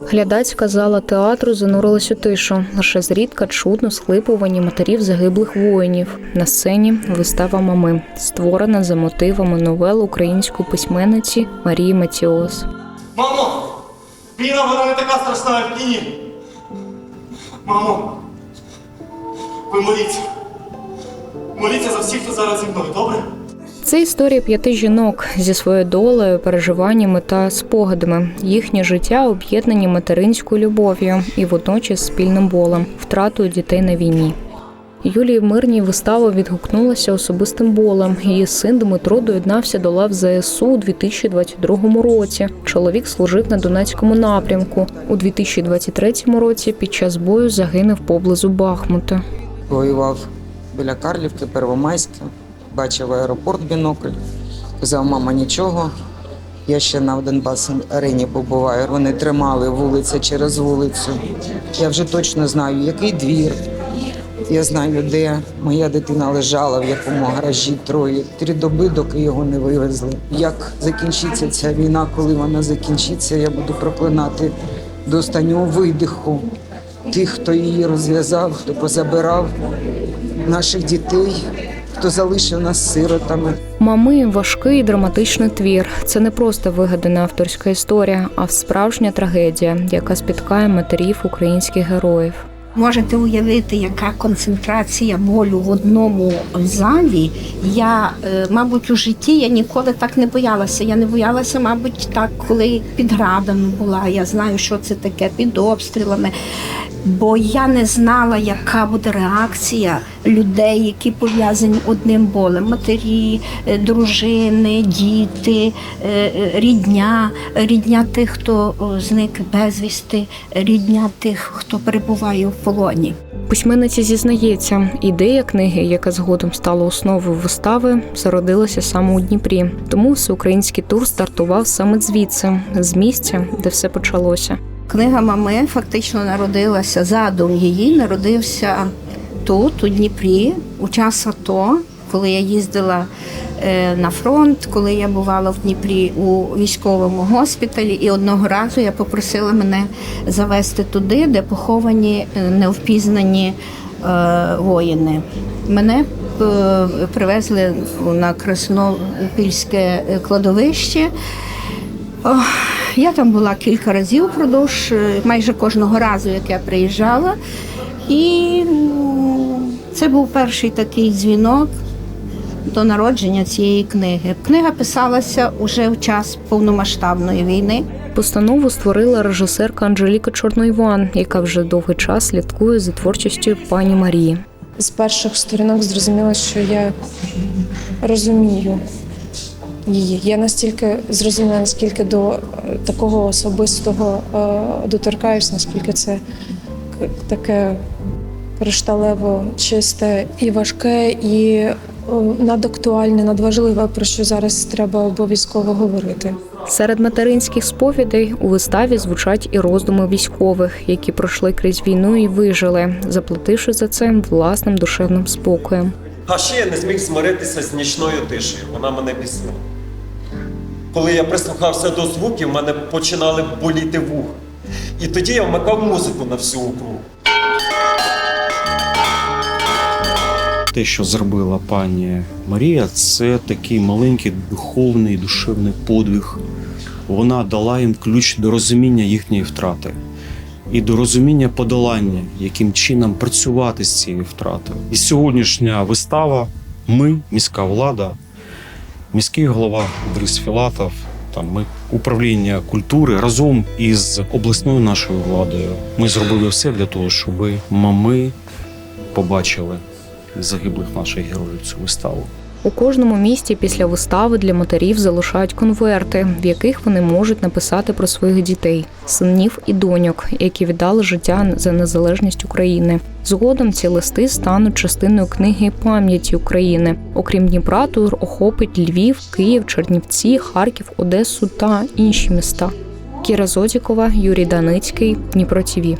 Глядацька зала театру занурилась у тишу. Лише зрідка чутно схлипування матерів загиблих воїнів. На сцені вистава мами, створена за мотивами новел української письменниці Марії Матіос. Мамо! Війна вона не така страшна, як кіні. Мамо! Ви моліться. Моліться за всіх, хто зараз зі мною, добре? Це історія п'яти жінок зі своєю долею, переживаннями та спогадами. Їхнє життя об'єднані материнською любов'ю і водночас спільним болем, втратою дітей на війні. Юлії Мирній вистава відгукнулася особистим болем. Її син Дмитро доєднався до лав ЗСУ у 2022 році. Чоловік служив на Донецькому напрямку. У 2023 році під час бою загинув поблизу Бахмута. воював біля Карлівки, Первомайська, бачив аеропорт бінокль. Казав, мама, нічого. Я ще на Донбас арені побуваю. Вони тримали вулиця через вулицю. Я вже точно знаю, який двір. Я знаю, де моя дитина лежала, в якому гаражі троє. Три доби, доки його не вивезли. Як закінчиться ця війна, коли вона закінчиться, я буду проклинати до останнього видиху тих, хто її розв'язав, хто позабирав наших дітей, хто залишив нас сиротами. Мами важкий і драматичний твір. Це не просто вигадана авторська історія, а справжня трагедія, яка спіткає матерів українських героїв. Можете уявити, яка концентрація болю в одному залі. Я, е, мабуть, у житті я ніколи так не боялася. Я не боялася, мабуть, так, коли під градами була. Я знаю, що це таке під обстрілами. Бо я не знала, яка буде реакція людей, які пов'язані одним болем: матері, е, дружини, діти, е, е, рідня, рідня тих, хто зник безвісти, рідня тих, хто перебуває в полоні. Письменниця зізнається, ідея книги, яка згодом стала основою вистави, зародилася саме у Дніпрі. Тому всеукраїнський тур стартував саме звідси, з місця, де все почалося. Книга мами фактично народилася задум її, народився тут, у Дніпрі, у час АТО, коли я їздила е, на фронт, коли я бувала в Дніпрі у військовому госпіталі, і одного разу я попросила мене завести туди, де поховані е, невпізнані е, воїни. Мене привезли на Краснопільське кладовище. Ох, я там була кілька разів впродовж е, майже кожного разу, як я приїжджала. І це був перший такий дзвінок до народження цієї книги. Книга писалася уже в час повномасштабної війни. Постанову створила режисерка Анжеліка Чорноїван, яка вже довгий час слідкує за творчістю пані Марії. з перших сторінок зрозуміла, що я розумію її. Я настільки зрозуміла, наскільки до е, такого особистого е, доторкаюсь, наскільки це таке кришталево чисте і важке, і е, надактуальне, надважливе, про що зараз треба обов'язково говорити. Серед материнських сповідей у виставі звучать і роздуми військових, які пройшли крізь війну і вижили, заплативши за це власним душевним спокоєм. А ще я не зміг змиритися з нічною тишею. Вона мене бісила. Коли я прислухався до звуків, в мене починали боліти вуха. І тоді я вмикав музику на всю округу. Те, що зробила пані Марія, це такий маленький духовний душевний подвиг. Вона дала їм ключ до розуміння їхньої втрати і до розуміння подолання, яким чином працювати з цією втратою. І сьогоднішня вистава ми, міська влада, міський голова Борис Філатов, там ми управління культури разом із обласною нашою владою. Ми зробили все для того, щоб мами побачили загиблих наших героїв цю виставу. У кожному місті після вистави для матерів залишають конверти, в яких вони можуть написати про своїх дітей, синів і доньок, які віддали життя за незалежність України. Згодом ці листи стануть частиною книги пам'яті України. Окрім Дніпра, тур охопить Львів, Київ, Чернівці, Харків, Одесу та інші міста. Кіра Зодікова, Юрій Даницький, Дніпро ТІВІ.